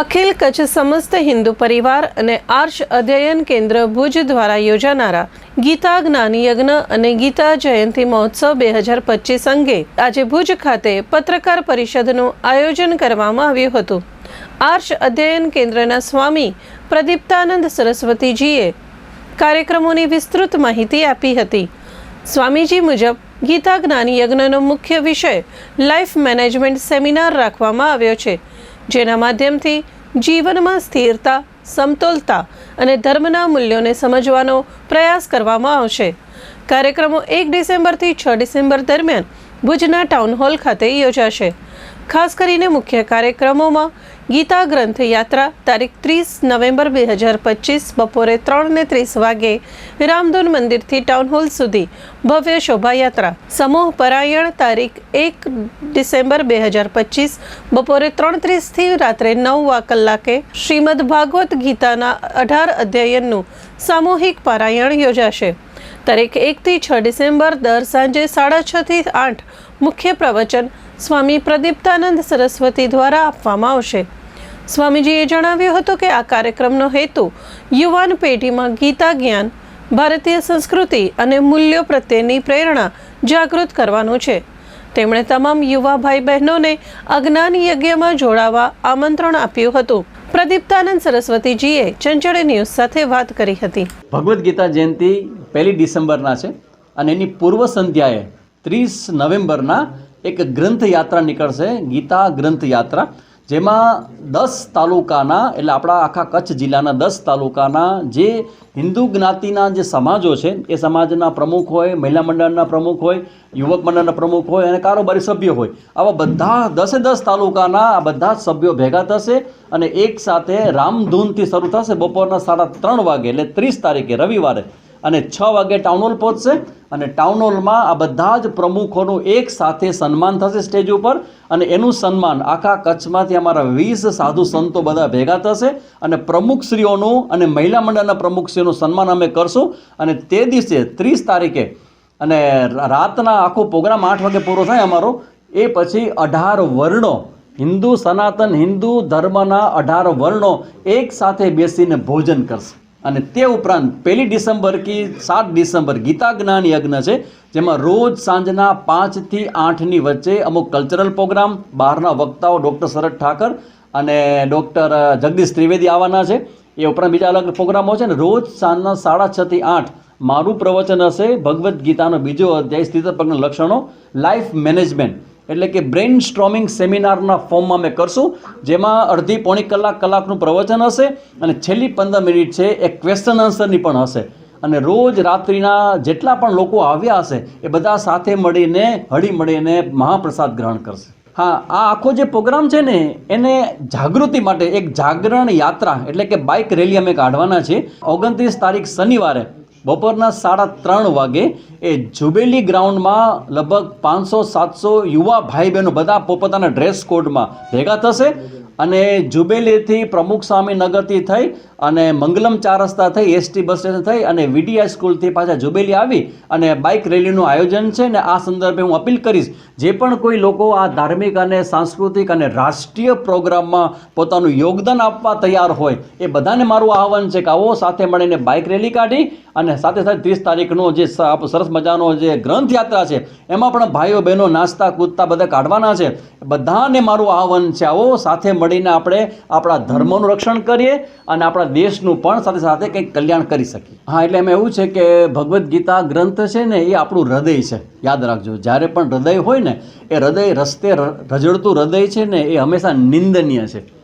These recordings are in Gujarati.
અખિલ કચ્છ સમસ્ત હિન્દુ પરિવાર અને આર્ષ અધ્યયન કેન્દ્ર ભુજ દ્વારા યોજાનારા ગીતા જ્ઞાન યજ્ઞ અને ગીતા જયંતિ મહોત્સવ બે હજાર પચીસ અંગે આજે ભુજ ખાતે પત્રકાર પરિષદનું આયોજન કરવામાં આવ્યું હતું. આર્ષ અધ્યયન કેન્દ્રના સ્વામી પ્રદીપ્તાનંદ સરસ્વતીજીએ કાર્યક્રમોની વિસ્તૃત માહિતી આપી હતી. સ્વામીજી મુજબ, ગીતા જ્ઞાન યજ્ઞનો મુખ્ય વિષય લાઈફ મેનેજમેન્ટ સેમિનાર રાખવામાં આવ્યો છે. જેના માધ્યમથી જીવનમાં સ્થિરતા, સમતોલતા અને ધર્મના મૂલ્યોને સમજવાનો પ્રયાસ કરવામાં આવશે. કાર્યક્રમો એક ડિસેમ્બરથી છ ડિસેમ્બર દરમિયાન ભુજના ટાઉન હોલ ખાતે યોજાશે. ખાસ કરીને મુખ્ય કાર્યક્રમોમાં ગીતા ગ્રંથ યાત્રા તારીખ ત્રીસ નવેમ્બર બે હજાર પચીસ બપોરે ત્રણ ને ત્રીસ વાગે રામધૂન મંદિરથી ટાઉન હોલ સુધી ભવ્ય શોભાયાત્રા. સમૂહ પરાયણ તારીખ એક ડિસેમ્બર બે હજાર પચીસ બપોરે ત્રણ ત્રીસથી રાત્રે નવ કલાકે શ્રીમદ ભાગવત ગીતાના અઢાર અધ્યયનનું સામૂહિક પારાયણ યોજાશે. તારીખ એકથી છ ડિસેમ્બર દર સાંજે સાડા છથી આઠ મુખ્ય પ્રવચન સ્વામી પ્રદીપ્તાનંદ સરસ્વતી દ્વારા આપવામાં આવશે. સ્વામીજીએ જણાવ્યું હતું કે આ કાર્યક્રમનો હેતુ યુવાન પેઢીમાં ગીતા જ્ઞાન, ભારતીય સંસ્કૃતિ અને મૂલ્યો પ્રત્યેની પ્રેરણા જાગૃત કરવાનું છે. તેમણે તમામ યુવા ભાઈ બહેનોને અજ્ઞાન યજ્ઞમાં જોડાવા આમંત્રણ આપ્યું હતું. પ્રદીપ્તાનંદ સરસ્વતીજીએ ચંચળ ન્યૂઝ સાથે વાત કરી હતી. ભગવદ્ ગીતા જયંતિ પહેલી ડિસેમ્બરના છે અને એની પૂર્વ સંધ્યાએ ત્રીસ નવેમ્બરના એક ગ્રંથ યાત્રા નીકળશે, ગીતા ગ્રંથ યાત્રા જેમાં દસ તાલુકાના, એટલે આપણા આખા કચ્છ જિલ્લાના દસ તાલુકાના જે હિન્દુ જ્ઞાતિના જે સમાજો છે, એ સમાજના પ્રમુખ હોય, મહિલા મંડળના પ્રમુખ હોય, યુવક મંડળના પ્રમુખ હોય અને કારોબારી સભ્યો હોય. આવા બધા દસે દસ તાલુકાના આ બધા જ સભ્યો ભેગા થશે અને એક સાથે રામધૂનથી શરૂ થશે બપોરના સાડા ત્રણ વાગે, એટલે ત્રીસ તારીખે રવિવારે. અને છ વાગે ટાઉન હોલ પહોંચશે. અને ટાઉન હોલમાં આ બધા જ પ્રમુખોનું એક સાથે સન્માન થશે સ્ટેજ ઉપર. અને એનું સન્માન આખા કચ્છમાંથી અમારા વીસ સાધુ સંતો બધા ભેગા થશે. અને પ્રમુખશ્રીઓનું અને મહિલા મંડળના પ્રમુખશ્રીઓનું સન્માન અમે કરશું. અને તે દિવસે ત્રીસ તારીખે અને રાતના આખો પ્રોગ્રામ આઠ વાગે પૂરો થાય અમારો. એ પછી અઢાર વર્ણો, હિન્દુ સનાતન હિન્દુ ધર્મના અઢાર વર્ણો એક સાથે બેસીને ભોજન કરશે. અને તે ઉપરાંત પહેલી ડિસેમ્બર કી સાત ડિસેમ્બર ગીતા જ્ઞાન યજ્ઞ છે, જેમાં રોજ સાંજના પાંચથી આઠની વચ્ચે અમુક કલ્ચરલ પ્રોગ્રામ બહારના વક્તાઓ ડૉક્ટર શરદ ઠાકર અને ડૉક્ટર જગદીશ ત્રિવેદી આવવાના છે. એ ઉપરાંત બીજા અલગ પ્રોગ્રામો છે ને રોજ સાંજના સાડા છથી આઠ મારું પ્રવચન હશે ભગવદ્ ગીતાનો બીજો અધ્યાય સ્થિતપ્રજ્ઞ લક્ષણો લાઈફ મેનેજમેન્ટ એટલે કે બ્રેઇન સ્ટ્રોમિંગ સેમિનારના ફોર્મમાં અમે કરશું, જેમાં અડધી પોણી કલાક કલાકનું પ્રવચન હશે અને છેલ્લી પંદર મિનિટ છે એ ક્વેશ્ચન આન્સરની પણ હશે. અને રોજ રાત્રિના જેટલા પણ લોકો આવ્યા હશે, એ બધા સાથે મળીને હળી મળીને મહાપ્રસાદ ગ્રહણ કરશે. હા, આ આખો જે પ્રોગ્રામ છે ને, એને જાગૃતિ માટે એક જાગરણ યાત્રા, એટલે કે બાઇક રેલી અમે કાઢવાના છીએ. ઓગણત્રીસ તારીખ શનિવારે બપોરના સાડા ત્રણ વાગે એ જુબેલી ગ્રાઉન્ડમાં લગભગ પાંચસો, સાતસો યુવા ભાઈ બહેનો બધા પોતપોતાના ડ્રેસ કોડમાં ભેગા થશે અને જુબેલીથી પ્રમુખ સ્વામી નગરથી થઈ અને મંગલમ ચાર રસ્તા થઈ એસટી બસ સ્ટેશન થઈ અને વીડીઆઈ સ્કૂલથી પાછા જુબેલી આવી અને બાઇક રેલીનું આયોજન છે ને આ સંદર્ભે હું અપીલ કરીશ, જે પણ કોઈ લોકો આ ધાર્મિક અને સાંસ્કૃતિક અને રાષ્ટ્રીય પ્રોગ્રામમાં પોતાનું યોગદાન આપવા તૈયાર હોય, એ બધાને મારું આહવાન છે કે આવો સાથે મળીને બાઇક રેલી કાઢી અને સાથે સાથે ત્રીસ તારીખનો જે સરસ મજાનો જે ગ્રંથ યાત્રા છે, એમાં પણ ભાઈઓ બહેનો નાસ્તા, કૂદતા બધા કાઢવાના છે, બધાને મારું આહવાન છે આવો સાથે મળીને આપણે આપણા ધર્મનું રક્ષણ કરીએ અને આપણા દેશનું પણ સાથે સાથે કંઈક કલ્યાણ કરી શકીએ. હા, એટલે એમાં એવું છે કે ભગવદ્ ગીતા ગ્રંથ છે ને, એ આપણું હૃદય છે. યાદ રાખજો, જ્યારે પણ હૃદય હોય ને, એ હૃદય રસ્તે રજડતું હૃદય છે ને, એ હંમેશા નિંદનીય છે.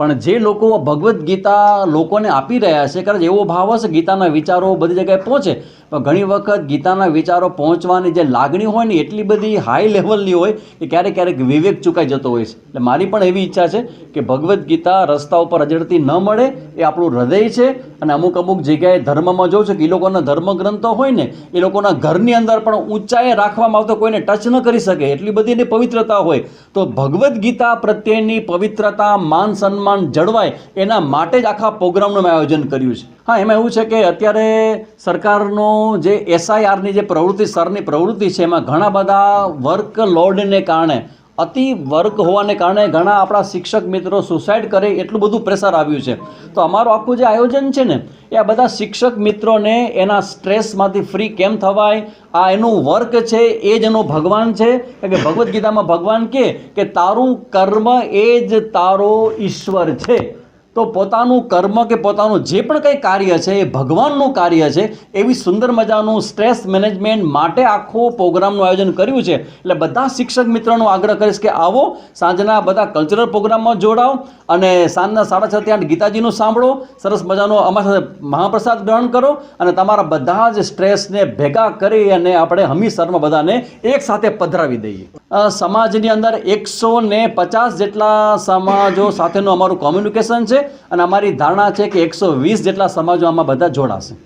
પણ જે લોકો ભગવદ્ ગીતા લોકોને આપી રહ્યા છે કારણ એવો ભાવ હશે, ગીતાના વિચારો બધી જગ્યાએ પહોંચે. પણ ઘણી વખત ગીતાના વિચારો પહોંચવાની જે લાગણી હોય ને, એટલી બધી હાઈ લેવલની હોય કે ક્યારેક ક્યારેક વિવેક ચૂકાઈ જતો હોય છે. એટલે મારી પણ એવી ઈચ્છા છે કે ભગવદ્ ગીતા રસ્તા ઉપર અજડતી ન મળે, એ આપણું હૃદય છે. અને અમુક અમુક જગ્યાએ ધર્મમાં જોઉં છું કે એ લોકોના ધર્મગ્રંથો હોય ને એ લોકોના ઘરની અંદર પણ ઊંચાઈએ રાખવામાં આવતો કોઈને ટચ ન કરી શકે, એટલી બધી એની પવિત્રતા હોય. તો ભગવદ્ ગીતા પ્રત્યેની પવિત્રતા, માન સન્માન જળવાય, એના માટે જ આખા પ્રોગ્રામનું મેં આયોજન કર્યું છે. હા, એમાં એવું છે કે અત્યારે સરકારનો જે એસઆઈઆરની જે પ્રવૃત્તિ સરની પ્રવૃત્તિ છે, એમાં ઘણા બધા વર્ક લોડને કારણે અતિ વર્ક હોવાને કારણે ઘણા આપણા શિક્ષક મિત્રો સુસાઇડ કરે એટલું બધું પ્રેશર આવ્યું છે. તો અમારું આખું જે આયોજન છે ને, એ આ બધા શિક્ષક મિત્રોને એના સ્ટ્રેસમાંથી ફ્રી કેમ થવાય? આ એનું વર્ક છે, એ જ એનો ભગવાન છે? કે ભગવદ્ ગીતામાં ભગવાન કે તારું કર્મ એ જ તારો ઈશ્વર છે. તો પોતાનું કર્મ કે પોતાનું જે પણ કંઈ કાર્ય છે, એ ભગવાનનું કાર્ય છે, એવી સુંદર મજાનું સ્ટ્રેસ મેનેજમેન્ટ માટે આખો પ્રોગ્રામનું આયોજન કર્યું છે. એટલે બધા શિક્ષક મિત્રોનો આગ્રહ કરીશ કે આવો, સાંજના બધા કલ્ચરલ પ્રોગ્રામમાં જોડાઓ અને સાંજના સાડા છ ત્યાં ગીતાજીનું સાંભળો, સરસ મજાનો અમારા સાથે મહાપ્રસાદ ગ્રહણ કરો અને તમારા બધા જ સ્ટ્રેસને ભેગા કરી અને આપણે હમીસરમાં બધાને એક સાથે પધરાવી દઈએ. સમાજની અંદર એકસો ને પચાસ જેટલા સમાજો સાથેનું અમારું કોમ્યુનિકેશન છે અને અમારી ધારણા છે કે એકસો વીસ જેટલા સમાજો આમાં બધા જોડાશે.